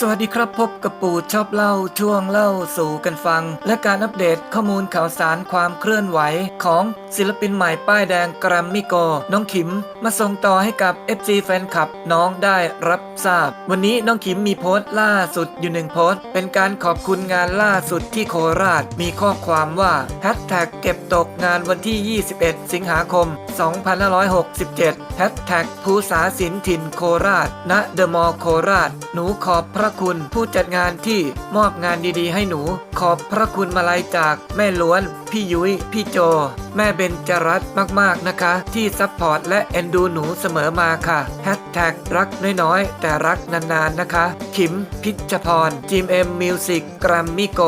สวัสดีครับพบกับปู่ชอบเล่าช่วงเล่าสู่กันฟัง และการอัปเดตข้อมูลข่าวสารความเคลื่อนไหวของศิลปินใหม่ป้ายแดงกรัมมิโกน้องขิม มาส่งต่อให้กับ FC แฟนคลับน้องได้รับทราบ วันนี้น้องขิมมีโพสต์ล่าสุดอยู่หนึ่งโพสต์ เป็นการขอบคุณงานล่าสุดที่โคราช มีข้อความว่าแฮชแท็กเก็บตกงานวันที่ 21 สิงหาคม 2567แฮชแท็กภูษาสินถิ่นโคราช ณเดอะมอลโคราช หนูขอบพระคุณผู้จัดงานที่มอบงานดีๆ ให้หนู ขอบพระคุณมาลัยจากแม่ล้วนพี่ยุ้ยพี่โจ แม่เบนจรัตมากๆนะคะ ที่ซัพพอร์ตและเอ็นดูหนูเสมอมาค่ะแฮชแท็กรักน้อยๆ แต่รักนานๆนะคะ ขิมพิชพรจีมเอ็มมิวสิกกรัมมิโก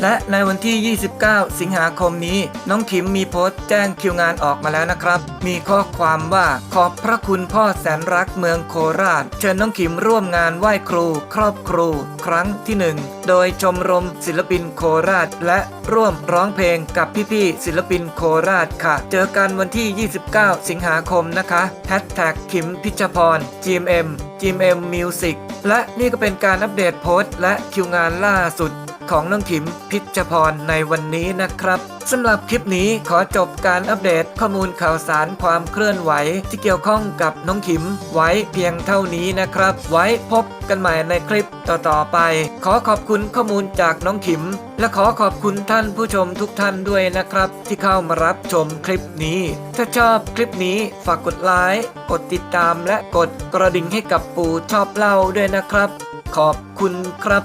และในวันที่ 29 สิงหาคมนี้ น้องขิมมีโพสต์แจ้งคิวงานออกมาแล้วนะครับ มีข้อความว่าขอบพระคุณพ่อแสนรักเมืองโคราช เชิญน้องขิมร่วมงานไหว้ครู ครอบครู ครั้งที่หนึ่งโดยชมรมศิลปินโคราช และร่วมร้องเพลงกับพี่ๆศิลปินโคราชค่ะ เจอกันวันที่ 29 สิงหาคมนะคะแฮชแท็กขิมพิชพร GMM GMM Music และนี่ก็เป็นการอัปเดตโพสต์และคิวงานล่าสุดของน้องขิมพิชพรในวันนี้นะครับ สำหรับคลิปนี้ขอจบการอัปเดตข้อมูลข่าวสารความเคลื่อนไหว ที่เกี่ยวข้องกับน้องขิมไว้เพียงเท่านี้นะครับ ไว้พบกันใหม่ในคลิปต่อๆไป ขอขอบคุณข้อมูลจากน้องขิม และขอขอบคุณท่านผู้ชมทุกท่านด้วยนะครับ ที่เข้ามารับชมคลิปนี้ ถ้าชอบคลิปนี้ฝากกดไลค์กดติดตามและกดกระดิ่งให้กับปู่ชอบเล่าด้วยนะครับ ขอบคุณครับ